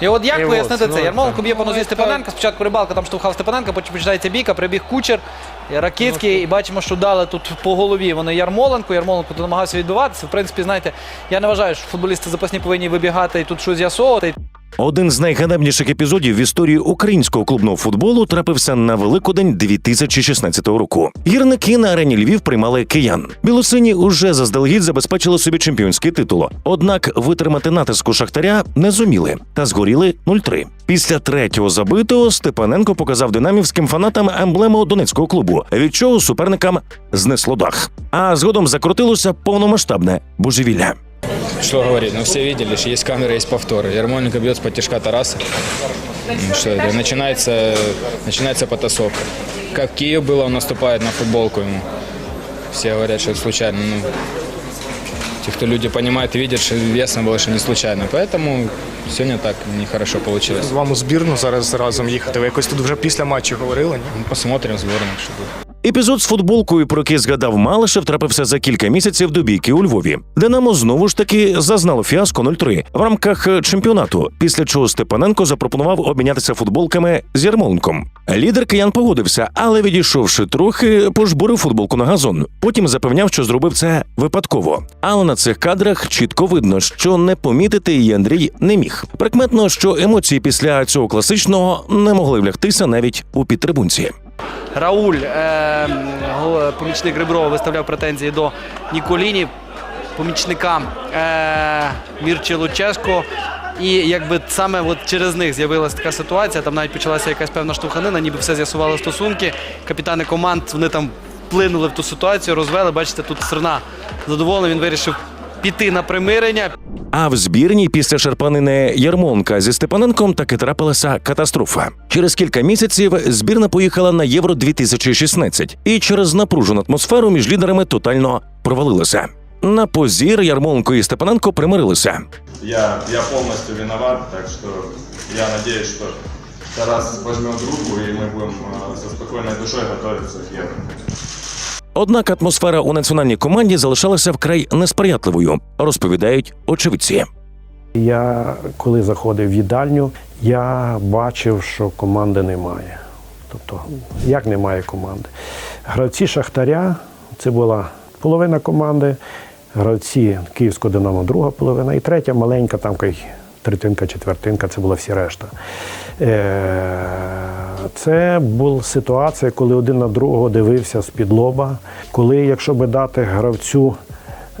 І от як пояснити це? ну, Ярмоленко б'є по Ну, нозі це- Степаненка. Спочатку рибалка там штовхав Степаненка, потім починається бійка, прибіг кучер. Ракицький, і бачимо, що дали тут по голові. Вони Ярмоленко. Ярмоленко намагався відбиватися. В принципі, знаєте, я не вважаю, що футболісти запасні повинні вибігати і тут щось з'ясовувати. Один з найганебніших епізодів в історії українського клубного футболу трапився на Великодень 2016 року. Гірники на арені Львів приймали киян. Білосині уже заздалегідь забезпечили собі чемпіонський титул. Однак витримати натиску шахтаря не зуміли та згоріли 0-3. Після третього забитого Степаненко показав динамівським фанатам емблему донецького клубу, від чого суперникам знесло дах. А згодом закрутилося повномасштабне божевілля. Что говорить? Ну, все видели, что есть камеры, есть повторы. Ярмоленко бьет с подтяжка Тараса. М, Что это? Начинается, начинается потасовка. Как в Киев было, он наступает на футболку ему. Все говорят, что это случайно. Ну, те, кто люди понимают и видят, что ясно было, что не случайно. Поэтому сегодня так нехорошо получилось. З вами у збірну зараз разом їхати. Ви якось тут вже після матчу говорили? Ні? Ну, Посмотрим в сборных, что будет. Епізод з футболкою, про який згадав Малишев, трапився за кілька місяців до бійки у Львові. Динамо знову ж таки зазнало фіаско 0-3 в рамках е, чемпіонату, після чого Степаненко запропонував обмінятися футболками з Ярмоленком. Лідер киян погодився, але відійшовши трохи, пожбурив футболку на газон. Потім запевняв, що зробив це випадково. Але на цих кадрах чітко видно, що не помітити її Андрій не міг. Прикметно, що емоції після цього класичного не могли влягтися навіть у підтрибунці. Рауль, е, помічник Реброва, виставляв претензії до Ніколіні, помічника е, Мірчі Лучешко. І якби саме через них з'явилася така ситуація, там навіть почалася якась певна штовханина, ніби все з'ясували стосунки. Капітани команд вони там вплинули в ту ситуацію, розвели. Бачите, тут Серна задоволений, він вирішив піти на примирення. А в збірній після шарпанини Ярмонка зі Степаненком таки трапилася катастрофа. Через кілька місяців збірна поїхала на Євро 2016 і через напружену атмосферу між лідерами тотально провалилася. На позір Ярмоленко і Степаненко примирилися. Я, я полностью виноват, так что я надеюсь, что Тарас возьмет руку и мы будем э, со спокойной душой готовиться к Евро. Однак атмосфера у національній команді залишалася вкрай несприятливою, розповідають очевидці. Я коли заходив в їдальню, я бачив, що команди немає. Тобто, як немає команди? Гравці Шахтаря це була половина команди, гравці Київського Динамо друга половина, і третя маленька, там третинка, четвертинка, це була всі решта. Е, Це була ситуація, коли один на другого дивився з-під. Коли, якщо би дати гравцю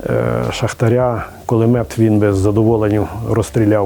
е, Шахтаря, кулемет він би з задоволенням розстріляв